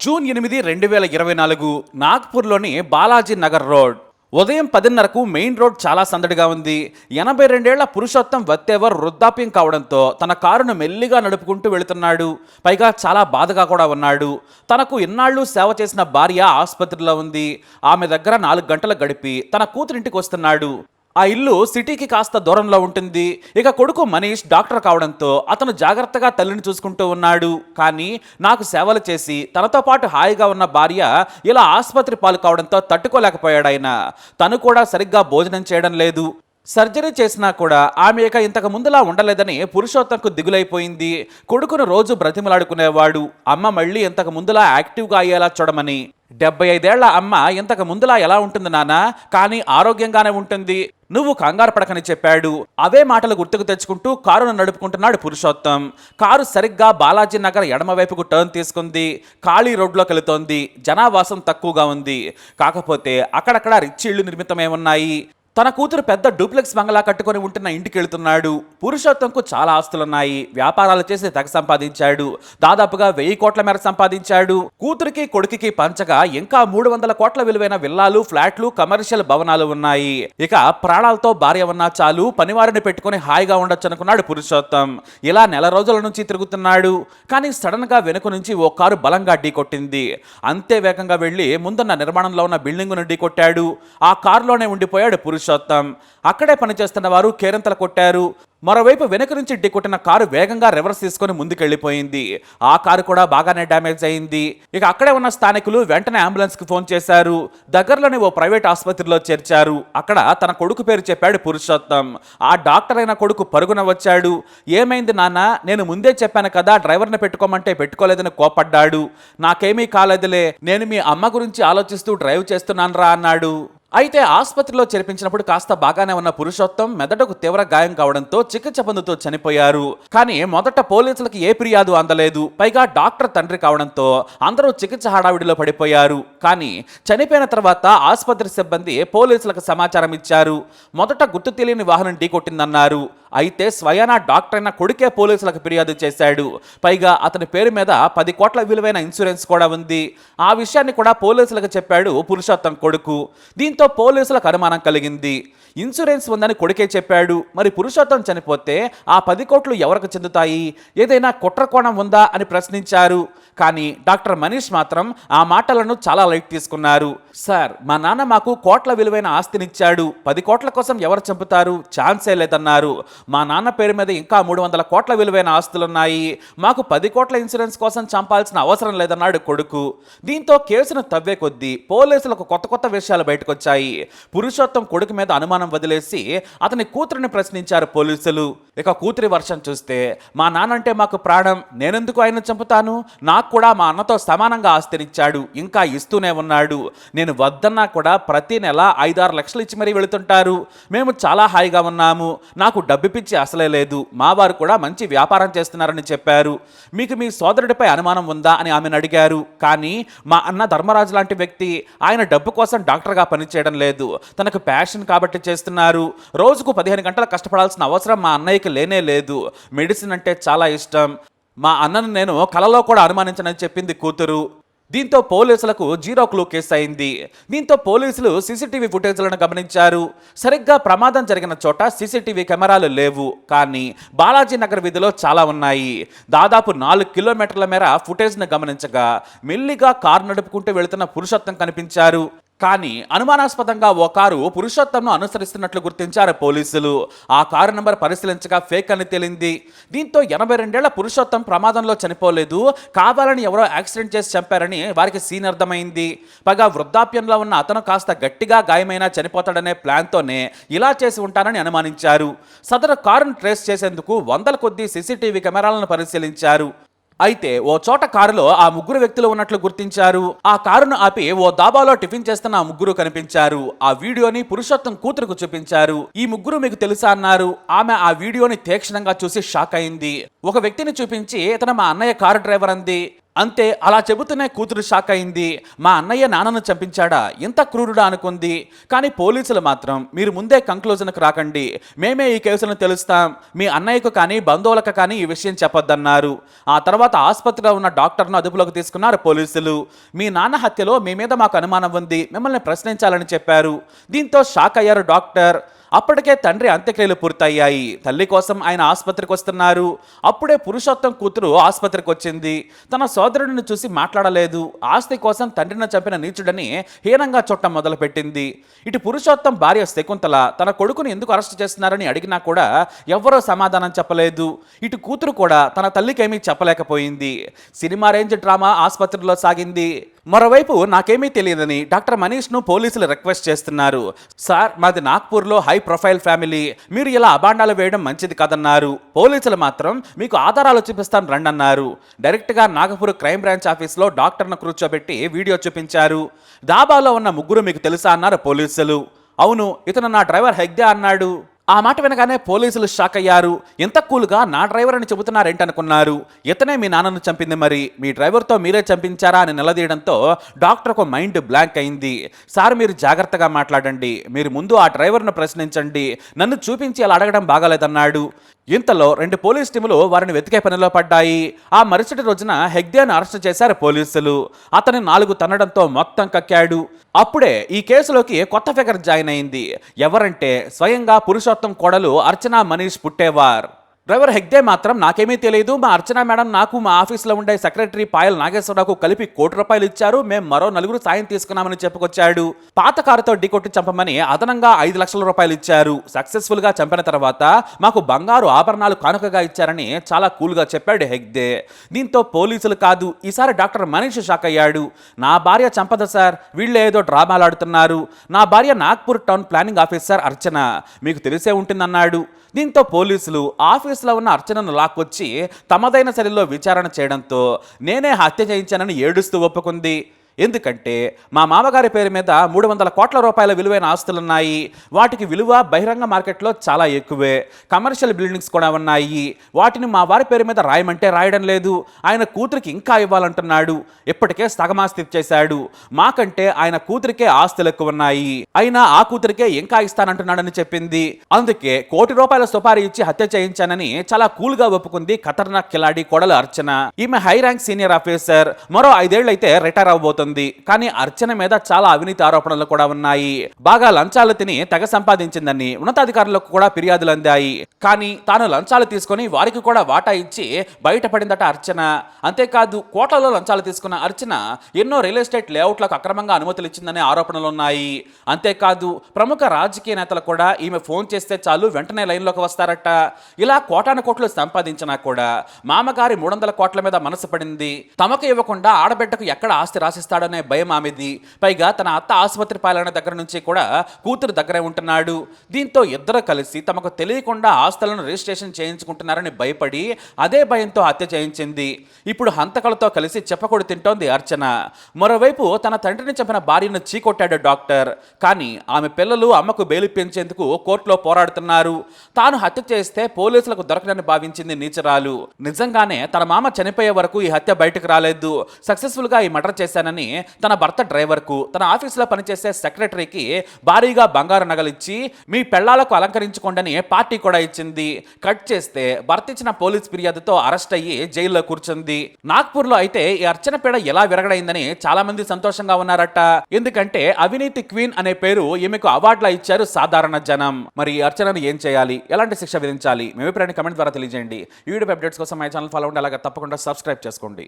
June ఎనిమిది రెండు వేల ఇరవై నాలుగు నాగ్పూర్లోని బాలాజీ నగర్ రోడ్. ఉదయం పదిన్నరకు మెయిన్ రోడ్ చాలా సందడిగా ఉంది. ఎనభై రెండేళ్ళ పురుషోత్తం వత్తేవర్ వృద్ధాప్యం కావడంతో తన కారును మెల్లిగా నడుపుకుంటూ వెళుతున్నాడు. పైగా చాలా బాధగా కూడా ఉన్నాడు. తనకు ఇన్నాళ్ళు సేవ చేసిన భార్య ఆసుపత్రిలో ఉంది. ఆమె దగ్గర నాలుగు గంటలు గడిపి తన కూతురింటికి వస్తున్నాడు. ఆ ఇల్లు సిటీకి కాస్త దూరంలో ఉంటుంది. ఇక కొడుకు మనీష్ డాక్టర్ కావడంతో అతను జాగ్రత్తగా తల్లిని చూసుకుంటూ ఉన్నాడు. కానీ నాకు సేవలు చేసి తనతో పాటు హాయిగా ఉన్న భార్య ఇలా ఆసుపత్రి పాలు కావడంతో తట్టుకోలేకపోయాడు ఆయన తను కూడా సరిగ్గా భోజనం చేయడం లేదు. సర్జరీ చేసినా కూడా ఆమె ఇక ఇంతకు ముందులా ఉండలేదని పురుషోత్తంకు దిగులైపోయింది. కొడుకును రోజు బ్రతిమలాడుకునేవాడు. అమ్మ మళ్ళీ ఇంతకు ముందులా యాక్టివ్గా అయ్యేలా చూడమని. డెబ్బై ఐదేళ్ళ అమ్మ ఇంతకు ముందులా ఎలా ఉంటుంది నాన్న? కానీ ఆరోగ్యంగానే ఉంటుంది. నువ్వు కంగారు పడకని చెప్పాడు. అవే మాటలు గుర్తుకు తెచ్చుకుంటూ కారును నడుపుకుంటున్నాడు పురుషోత్తం. కారు సరిగ్గా బాలాజీ నగర్ ఎడమవైపుకు టర్న్ తీసుకుంది. ఖాళీ రోడ్లోకి వెళుతోంది జనావాసం తక్కువగా ఉంది. కాకపోతే అక్కడక్కడ రిచ్ ఇళ్ళు ఉన్నాయి. తన కూతురు పెద్ద డూప్లెక్స్ బంగ్లా కట్టుకొని ఉంటున్న ఇంటికి వెళ్తున్నాడు పురుషోత్తంకు చాలా ఆస్తులున్నాయి. వ్యాపారాలు చేసి తెగ సంపాదించాడు. దాదాపుగా వెయ్యి కోట్ల మేర సంపాదించాడు. కూతురికి కొడుకుకి పంచగా ఇంకా మూడు వందల కోట్ల విలువైన విల్లాలు ఫ్లాట్లు కమర్షియల్ భవనాలు ఉన్నాయి. ఇక ప్రాణాలతో భార్య ఉన్నా చాలు పనివారిని పెట్టుకొని హాయిగా ఉండొచ్చు అనుకున్నాడు పురుషోత్తం. ఇలా నెల రోజుల నుంచి తిరుగుతున్నాడు. కానీ సడన్గా వెనుక నుంచి ఓ కారు బలంగా ఢీకొట్టింది అంతే వేగంగా వెళ్ళి ముందున్న నిర్మాణంలో ఉన్న బిల్డింగును ఢీకొట్టాడు ఆ కారులోనే ఉండిపోయాడు పురుషోత్తం అక్కడే పనిచేస్తున్న వారు కేరింతలు కొట్టారు. మరోవైపు వెనక నుంచి ఢీకొట్టిన కారు వేగంగా రివర్స్ తీసుకొని ముందుకెళ్ళిపోయింది ఆ కారు కూడా బాగానే డ్యామేజ్ అయింది. ఇక అక్కడే ఉన్న స్థానికులు వెంటనే అంబులెన్స్కి ఫోన్ చేశారు. దగ్గరలోని ఓ ప్రైవేట్ ఆసుపత్రిలో చేర్చారు. అక్కడ తన కొడుకు పేరు చెప్పాడు పురుషోత్తం. ఆ డాక్టర్ అయిన కొడుకు పరుగున వచ్చాడు. ఏమైంది నాన్న? నేను ముందే చెప్పాను కదా డ్రైవర్ని పెట్టుకోమంటే పెట్టుకోలేదని కోపడ్డాడు. నాకేమీ కాలేదులే. నేను మీ అమ్మ గురించి ఆలోచిస్తూ డ్రైవ్ చేస్తున్నాను రా అన్నాడు. అయితే ఆసుపత్రిలో చేర్పించినప్పుడు కాస్త బాగానే ఉన్న పురుషోత్తం మెదడుకు తీవ్ర గాయం కావడంతో చికిత్స పొందుతూ చనిపోయారు. కానీ మొదట పోలీసులకు ఏ ఫిర్యాదు అందలేదు. పైగా డాక్టర్ తండ్రి కావడంతో అందరూ చికిత్స హడావిడిలో పడిపోయారు. కానీ చనిపోయిన తర్వాత ఆసుపత్రి సిబ్బంది పోలీసులకు సమాచారం ఇచ్చారు. మొదట గుర్తు తెలియని వాహనం ఢీకొట్టిందన్నారు. అయితే స్వయానా డాక్టర్ అయిన కొడుకే పోలీసులకు ఫిర్యాదు చేశాడు. పైగా అతని పేరు మీద పది కోట్ల విలువైన ఇన్సూరెన్స్ కూడా ఉంది. ఆ విషయాన్ని కూడా పోలీసులకు చెప్పాడు పురుషోత్తం కొడుకు. దీంతో పోలీసులకు అనుమానం కలిగింది. ఇన్సూరెన్స్ ఉందని కొడుకే చెప్పాడు. మరి పురుషోత్తం చనిపోతే ఆ పది కోట్లు ఎవరికి చెందుతాయి? ఏదైనా కుట్రకోణం ఉందా అని ప్రశ్నించారు. కానీ డాక్టర్ మనీష్ మాత్రం ఆ మాటలను చాలా లైట్ తీసుకున్నారు. సార్ మా నాన్న మాకు కోట్ల విలువైన ఆస్తినిచ్చాడు. పది కోట్ల కోసం ఎవరు చంపుతారు? ఛాన్సే లేదన్నారు. మా నాన్న పేరు మీద ఇంకా మూడు వందల కోట్ల విలువైన ఆస్తులున్నాయి. మాకు పది కోట్ల ఇన్సూరెన్స్ కోసం చంపాల్సిన అవసరం లేదన్నాడు కొడుకు. దీంతో కేసును తవ్వే కొద్దీ పోలీసులకు కొత్త కొత్త విషయాలు బయటకొచ్చాయి. పురుషోత్తం కొడుకు మీద అనుమానం వదిలేసి అతని కూతురిని ప్రశ్నించారు పోలీసులు. ఇక కూతురి వర్షం చూస్తే మా నాన్నంటే మాకు ప్రాణం. నేనెందుకు ఆయన చంపుతాను? నా నాకు కూడా మా అన్నతో సమానంగా ఆస్తినిచ్చాడు. ఇంకా ఇస్తూనే ఉన్నాడు. నేను వద్దన్నా కూడా ప్రతి నెల ఐదారు లక్షలు ఇచ్చి మరీ వెళుతుంటారు. మేము చాలా హాయిగా ఉన్నాము. నాకు డబ్బు పిచ్చి అసలే లేదు. మా వారు కూడా మంచి వ్యాపారం చేస్తున్నారని చెప్పారు. మీకు మీ సోదరుడిపై అనుమానం ఉందా అని ఆమెను అడిగారు. కానీ మా అన్న ధర్మరాజు లాంటి వ్యక్తి ఆయన డబ్బు కోసం డాక్టర్గా పనిచేయడం లేదు. తనకు ప్యాషన్ కాబట్టి చేస్తున్నారు. రోజుకు పదిహేను గంటలు కష్టపడాల్సిన అవసరం మా అన్నయ్యకి లేనే లేదు. మెడిసిన్ అంటే చాలా ఇష్టం. మా అన్నను నేను కలలో కూడా అనుమానించనని చెప్పింది కూతురు. దీంతో పోలీసులకు జీరో క్లూ కేసు అయింది. దీంతో పోలీసులు సీసీటీవీ ఫుటేజ్లను గమనించారు. సరిగ్గా ప్రమాదం జరిగిన చోట సీసీటీవీ కెమెరాలు లేవు. కానీ బాలాజీ నగర్ వీధిలో చాలా ఉన్నాయి. దాదాపు నాలుగు కిలోమీటర్ల మేర ఫుటేజ్ను గమనించగా మెల్లిగా కారు నడుపుకుంటూ వెళుతున్న పురుషోత్తం కనిపించారు. కానీ అనుమానాస్పదంగా ఓ కారు పురుషోత్తంను అనుసరిస్తున్నట్లు గుర్తించారు పోలీసులు. ఆ కారు నెంబర్ పరిశీలించగా ఫేక్ అని తేలింది. దీంతో ఎనభై రెండేళ్ళ పురుషోత్తం ప్రమాదంలో చనిపోలేదు. కావాలని ఎవరో యాక్సిడెంట్ చేసి చంపారని వారికి సీన్ అర్థమైంది. పైగా వృద్ధాప్యంలో ఉన్న అతను కాస్త గట్టిగా గాయమైనా చనిపోతాడనే ప్లాన్తోనే ఇలా చేసి ఉంటానని అనుమానించారు. సదరు కారును ట్రేస్ చేసేందుకు వందల కొద్దీ సీసీటీవీ కెమెరాలను పరిశీలించారు. అయితే ఓ చోట కారులో ఆ ముగ్గురు వ్యక్తులు ఉన్నట్లు గుర్తించారు. ఆ కారును ఆపి ఓ దాబాలో టిఫిన్ చేస్తున్న ఆ ముగ్గురు కనిపించారు. ఆ వీడియోని పురుషోత్తం కూతురుకు చూపించారు. ఈ ముగ్గురు మీకు తెలుసా అన్నారు. ఆమె ఆ వీడియోని తీక్షణంగా చూసి షాక్ అయింది. ఒక వ్యక్తిని చూపించి ఇతను మా అన్నయ్య కారు డ్రైవర్ అంది. అంతే అలా చెబుతూనే కూతురు షాక్ అయింది. మా అన్నయ్య నాన్నను చంపించాడా? ఇంత క్రూరుడా అనుకుంది. కానీ పోలీసులు మాత్రం మీరు ముందే కంక్లూజన్కు రాకండి. మేమే ఈ కేసులను తెలుస్తాం. మీ అన్నయ్యకు కానీ బంధువులకు కానీ ఈ విషయం చెప్పొద్దన్నారు. ఆ తర్వాత ఆసుపత్రిలో ఉన్న డాక్టర్ను అదుపులోకి తీసుకున్నారు పోలీసులు. మీ నాన్న హత్యలో మీ మీద మాకు అనుమానం ఉంది. మిమ్మల్ని ప్రశ్నించాలని చెప్పారు. దీంతో షాక్ అయ్యారు డాక్టర్. అప్పటికే తండ్రి అంత్యక్రియలు పూర్తయ్యాయి. తల్లి కోసం ఆయన ఆసుపత్రికి వస్తున్నారు. అప్పుడే పురుషోత్తం కూతురు ఆసుపత్రికి వచ్చింది. తన సోదరుడిని చూసి మాట్లాడలేదు. ఆస్తి కోసం తండ్రిని చంపిన నీచుడని హీనంగా చుట్టం మొదలుపెట్టింది. ఇటు పురుషోత్తం భార్య శకుంతల తన కొడుకుని ఎందుకు అరెస్ట్ చేస్తున్నారని అడిగినా కూడా ఎవ్వరూ సమాధానం చెప్పలేదు. ఇటు కూతురు కూడా తన తల్లికేమీ చెప్పలేకపోయింది. సినిమా రేంజ్ డ్రామా ఆసుపత్రిలో సాగింది. మరోవైపు నాకేమీ తెలియదని డాక్టర్ మనీష్ను పోలీసులు రిక్వెస్ట్ చేస్తున్నారు. సార్ మాది నాగ్పూర్లో హై ప్రొఫైల్ ఫ్యామిలీ. మీరు ఇలా అబాండాలు వేయడం మంచిది కాదన్నారు. పోలీసులు మాత్రం మీకు ఆధారాలు చూపిస్తాను రండన్నారు. డైరెక్ట్గా నాగపూర్ క్రైమ్ బ్రాంచ్ ఆఫీస్లో డాక్టర్ను కూర్చోబెట్టి వీడియో చూపించారు. దాబాలో ఉన్న ముగ్గురు మీకు తెలుసా అన్నారు పోలీసులు. అవును ఇతను నా డ్రైవర్ హెగ్దే అన్నాడు. ఆ మాట వినగానే పోలీసులు షాక్ అయ్యారు. ఎంత కూల్గా నా డ్రైవర్ అని చెబుతున్నారేంటి అనుకున్నారు ఇతనే మీ నాన్నను చంపింది మరి. మీ డ్రైవర్తో మీరే చంపించారా అని నిలదీయడంతో డాక్టర్కు మైండ్ బ్లాంక్ అయింది. సార్ మీరు జాగ్రత్తగా మాట్లాడండి. మీరు ముందు ఆ డ్రైవర్ను ప్రశ్నించండి. నన్ను చూపించి అలా అడగడం బాగాలేదన్నాడు. ఇంతలో రెండు పోలీస్ టీములు వారిని వెతికే పనిలో పడ్డాయి. ఆ మరుసటి రోజున హెగ్దేను అరెస్ట్ చేశారు పోలీసులు. అతని నాలుగు తన్నడంతో మొత్తం కక్కాడు. అప్పుడే ఈ కేసులోకి కొత్త ఫిగర్ జాయిన్ అయింది. ఎవరంటే స్వయంగా పురుషోత్తం కోడలు అర్చనా మనీష్ పుట్టేవార్. డ్రైవర్ హెగ్దే మాత్రం నాకేమీ తెలియదు. మా అర్చన మేడం నాకు మా ఆఫీస్లో ఉండే సెక్రటరీ పాయల్ నాగేశ్వరరావుకు కలిపి కోటి రూపాయలు ఇచ్చారు. మేము మరో నలుగురు సాయం తీసుకున్నామని చెప్పుకొచ్చాడు. పాత కారుతో ఢీకొట్టి చంపమని అదనంగా ఐదు లక్షల రూపాయలు ఇచ్చారు. సక్సెస్ఫుల్గా చంపిన తర్వాత మాకు బంగారు ఆభరణాలు కానుకగా ఇచ్చారని చాలా కూల్గా చెప్పాడు హెగ్దే దీంతో పోలీసులు కాదు ఈసారి డాక్టర్ మనీష్ షాక్ అయ్యాడు. నా భార్య చంపదు సార్ వీళ్ళు ఏదో డ్రామాలాడుతున్నారు నా భార్య Nagpur town planning officer Archana మీకు తెలిసే ఉంటుందన్నాడు. దీంతో పోలీసులు ఆఫీస్ ఆఫీసులో ఉన్న అర్చనను లాక్కొచ్చి తమదైన శైలిలో విచారణ చేయడంతో నేనే హత్య చేయించానని ఏడుస్తూ ఒప్పుకుంది. ఎందుకంటే మా మామగారి పేరు మీద మూడు వందల కోట్ల రూపాయల విలువైన ఆస్తులున్నాయి. వాటికి విలువ బహిరంగ మార్కెట్లో చాలా ఎక్కువే. కమర్షియల్ బిల్డింగ్స్ కూడా ఉన్నాయి. వాటిని మా వారి పేరు మీద రాయమంటే రాయడం లేదు. ఆయన కూతురికి ఇంకా ఇవ్వాలంటున్నాడు. ఇప్పటికే సగమాస్తి చేశాడు. మాకంటే ఆయన కూతురికే ఆస్తులు ఎక్కువ ఉన్నాయి అయినా ఆ కూతురికే ఇంకా ఇస్తానంటున్నాడని చెప్పింది. అందుకే కోటి రూపాయల సుపారీ ఇచ్చి హత్య చేయించానని చాలా కూల్గా ఒప్పుకుంది ఖతర్నాక్ కిలాడి కొడల అర్చన. ఈమె హై ర్యాంక్ సీనియర్ ఆఫీసర్. మరో ఐదేళ్ళైతే రిటైర్ అవ్వబోతుంది. అవబోతుంది కానీ అర్చన మీద చాలా అవినీతి ఆరోపణలు కూడా ఉన్నాయి. బాగా లంచాలు తిని తెగ సంపాదించిందని ఉన్నతాధికారులకు కూడా ఫిర్యాదులు అందాయి. కానీ తాను లంచాలు తీసుకొని వారికి కూడా వాటా ఇచ్చి బయటపడిందట అర్చన. అంతేకాదు కోట్లలో లంచాలు తీసుకున్న అర్చన ఎన్నో రియల్ ఎస్టేట్ లేఅవుట్లకు అక్రమంగా అనుమతులు ఇచ్చిందనే ఆరోపణలు ఉన్నాయి. అంతేకాదు ప్రముఖ రాజకీయ నేతలు కూడా ఈమె ఫోన్ చేస్తే చాలు వెంటనే లైన్లోకి వస్తారట. ఇలా కోటాను కోట్లు సంపాదించినా కూడా మామగారి మూడు వందల కోట్ల మీద మనసు పడింది. తమకు ఇవ్వకుండా ఆడబిడ్డకు ఎక్కడ ఆస్తి రాసిస్తారు? వస్తాడనే భయం ఆమెది. పైగా తన అత్త ఆసుపత్రి పాలన దగ్గర నుంచి కూడా కూతురు దగ్గరే ఉంటున్నాడు. దీంతో ఇద్దరు కలిసి తమకు తెలియకుండా ఆస్తులను రిజిస్ట్రేషన్ చేయించుకుంటున్నారని భయపడి అదే భయంతో హత్య చేయించింది. ఇప్పుడు హంతకలతో కలిసి చెప్పకూడదు తింటోంది అర్చన. మరోవైపు తన తండ్రిని చంపిన భార్యను చీకొట్టాడు డాక్టర్. కానీ ఆమె పిల్లలు అమ్మకు బెయిలిప్పించేందుకు కోర్టులో పోరాడుతున్నారు. తాను హత్య చేస్తే పోలీసులకు దొరకనని భావించింది నీచరాలు. నిజంగానే తన మామ చనిపోయే వరకు ఈ హత్య బయటకు రాలేదు. సక్సెస్ఫుల్గా ఈ మర్డర్ చేశానని తన భర్త డ్రైవర్కు తన ఆఫీసులో పనిచేసే సెక్రటరీకి భారీగా బంగారు నగలిచ్చి మీ పెళ్ళాలకు అలంకరించుకోండి పార్టీ కూడా ఇచ్చింది. కట్ చేస్తే భర్త ఇచ్చిన పోలీస్ ఫిర్యాదుతో అరెస్ట్ అయ్యి జైల్లో కూర్చుంది. నాగ్పూర్లో అయితే ఈ అర్చన పేడ ఎలా విరగడైందని చాలా మంది సంతోషంగా ఉన్నారట. ఎందుకంటే అవినీతి క్వీన్ అనే పేరు ఈమెకు అవార్డులా ఇచ్చారు సాధారణ జనం. మరి అర్చనను ఏం చేయాలి? ఎలాంటి శిక్ష విధించాలి? మీ అభిప్రాయాన్ని కమెంట్ ద్వారా తెలియజేయండి. ఈ వీడియో అప్డేట్స్ కోసం మా ఛానల్ ఫాలో ఉండి అలాగే తప్పకుండా సబ్స్క్రైబ్ చేసుకోండి.